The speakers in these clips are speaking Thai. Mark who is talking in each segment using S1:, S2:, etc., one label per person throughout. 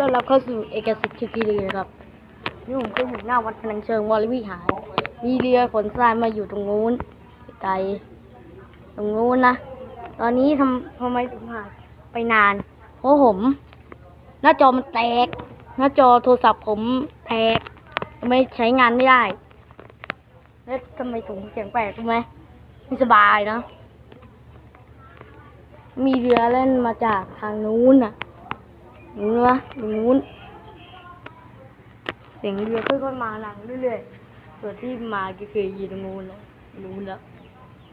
S1: ต้อนรับเข้าสู่เอกสิทธิ์ชุกีรีนะครับนี่ผมก็อยู่หน้าวัดพนังเชิงวรวิหารมีเรือขนทรายมาอยู่ตรงนู้นไกลตรงนู้นนะตอนนี้ทำทำไมถึงหายไปนาน เพราะผม หน้าจอมันแตก หน้าจอโทรศัพท์ผมแตกไม่ใช้งานไม่ได้แล้วทำไมถุงเสียงแปลกรู้ไหมไม่สบายนะ มีเรือเล่นมาจากทางนู้นน่ะ นู้นวะตรงนู้นเสียงเรือค่อยๆมาหลังเรื่อยๆส่วนที่มาก็คือยู่ตรงนู้นแล้วนู้แล้ว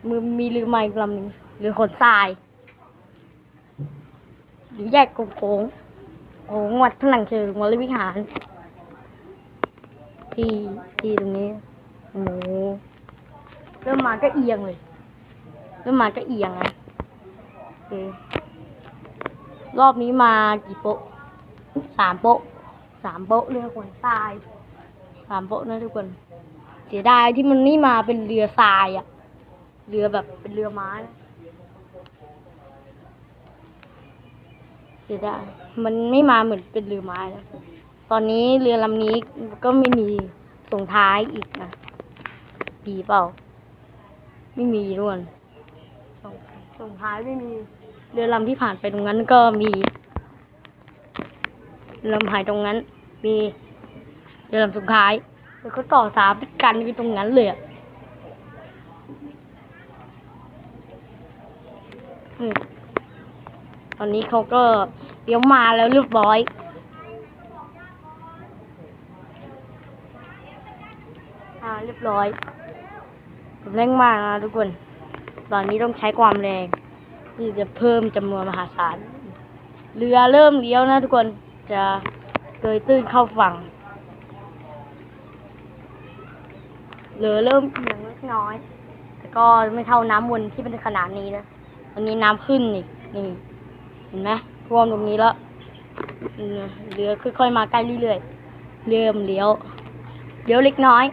S1: มือมีเรือใหม่ลำหนึ่งเรือขนทรายหรือแยกโค้งโค้งวัดผนังเชิงวรวิหาร ที่ที่ตรงนี้โอ้โหเริ่มมาก็เอียงเลยเริ่มมาก็เอียงนะโอเครอบนี้มากี่โป๊ะ สามโป๊ะสามโป๊ะเรือขนทรายสามโป๊ะนะทุกคน เสียดายที่มันนี่มาเป็นเรือทรายอะเรือแบบเป็นเรือไม้นะเสียดายมันไม่มาเหมือนเป็นเรือไม้แล้วตอนนี้เรือลำนี้ก็ไม่มีส่งท้ายอีกนะดีเปล่า ไม่มีด้วยส่งส่งท้ายไม่มี เรือลำที่ผ่านไปตรงนั้นก็มี ลำหายตรงนั้น มีเรือลำสุดท้ายแล้วก็ต่อสามกันอยู่ตรงนั้นเลยอะอตอนนี้เขาก็เลี้ยวมาแล้วเรียบร้อยอ่าเรียบร้อยผมแรงมากนะทุกคน ตอนนี้ต้องใช้ความแรงที่จะเพิ่มจำนวนมหาศาล เรือเริ่มเลี้ยวนะทุกคน จะเกยตื้นเข้าฝั่งเรือเริ่มเอียงเล็กน้อย แต่ก็ไม่เท่าน้ำวนที่เป็นขนาดนี้นะวันนี้น้ำขึ้นนี่นี่ เห็นไหมท่วมตรงนี้แล้วเรือค่อยๆมาใกล้เรื่อยๆเริ่มเลี้ยวเลี้ยวเล็กน้อย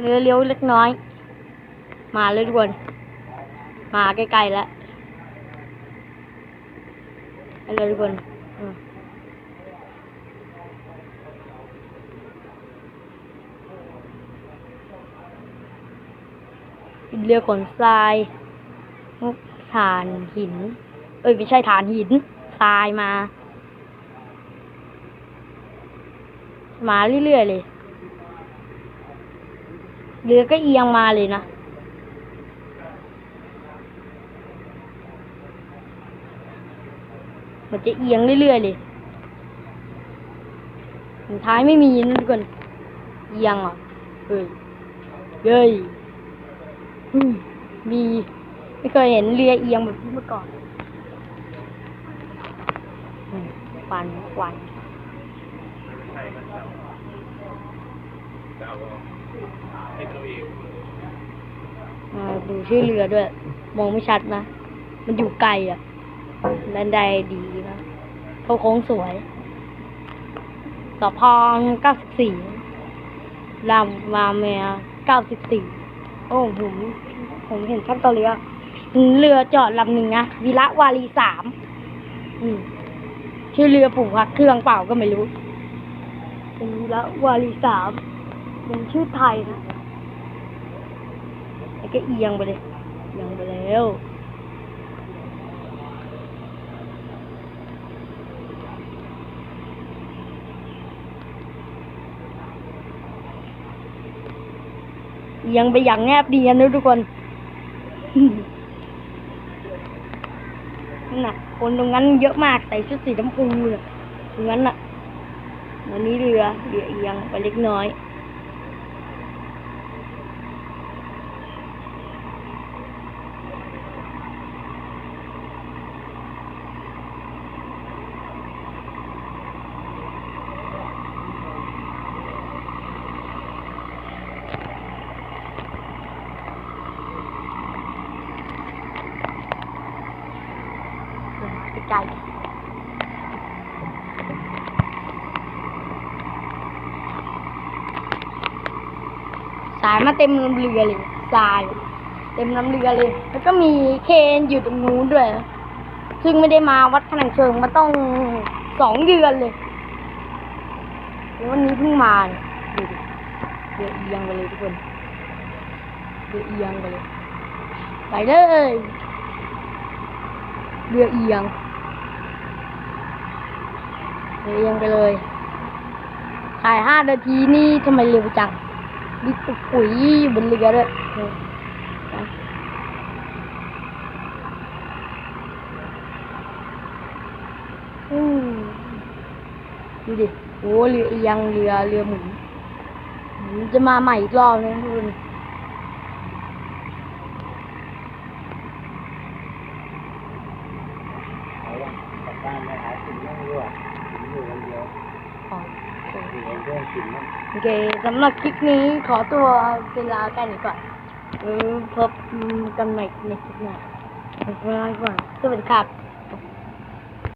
S1: เรือเลี้ยวเล็กน้อย มาเลยทุกคนมาใกล้ๆแล้ว ไปเลยทุกคนเรือขนทรายฐานหิน เอ้ย ไม่ใช่ฐานหิน ทรายมา มาเรื่อยๆเลย เรือก็เอียงมาเลยนะ มันจะเอียงเรื่อยๆเลยสุดท้ายไม่มีนะทุกคนเอียงอะเฮ้ยเย้ยมี ไม่เคยเห็นเรือเอียงแบบนี้มาก่อนควันควันอ่าดูชื่อเรือด้วย มองไม่ชัดนะ มันอยู่ไกลอะแลนไดดี โค้งสวยสะพองเก้าสิบสี่ลำมาเมียเก้าสิบสี่โอ้ผมผมเห็นชัดตัวเรือเรือจอดลำหนึ่งนะวีระวารีสามอืมชื่อเรือผูกพักเครื่องเปล่าก็ไม่รู้เป็นวีระวารีสามเป็นชื่อไทยนะไอ้ก็เอียงไปเลยเอียงไปแล้ว เอียงไปอย่างแนบเนียนนะทุกคนน่ะ คนตรงนั้นเยอะมากใส่ชุดสีน้ำพูน่ะตรงนั้นน่ะวันนี้เรือเรือเอียงไปเล็กน้อย ไกลสายมาเต็มลำเรือเลยทราย เต็มลำเรือเลย แล้วก็มีเคนอยู่ตรงนู้นด้วย ซึ่งไม่ได้มาวัดผนังเชิงมาต้องสองเดือนเลยแล้ววันนี้เพิ่งมาเนี่ยดูดิเรือเอียงไปเลยทุกคนเรือเอียงไปเลย ไปเลยเรือเอียง เรียงไปเลยถ่ายห้านาทีนี่ทำไมเร็วจังดิบปุ๋ยอยู่บนเรือด้วยนี่นะอืมดูดิ โอ้เรือเอียงเรือเรือหมุนหมุนจะมาใหม่อีกรอบนึงทุกคน
S2: เอาละกลับบ้านไปหากินนั่งด้วยกินอยู่คนเดียว
S1: อ๋อ
S2: อยู่กับเพื่อนกินนั่ง
S1: โอเคสำหรับคลิปนี้ขอตัวเวลากันก่อนพบกันใหม่ในคลิปหน้าขอบคุณมากก่อนสวัสดีครับ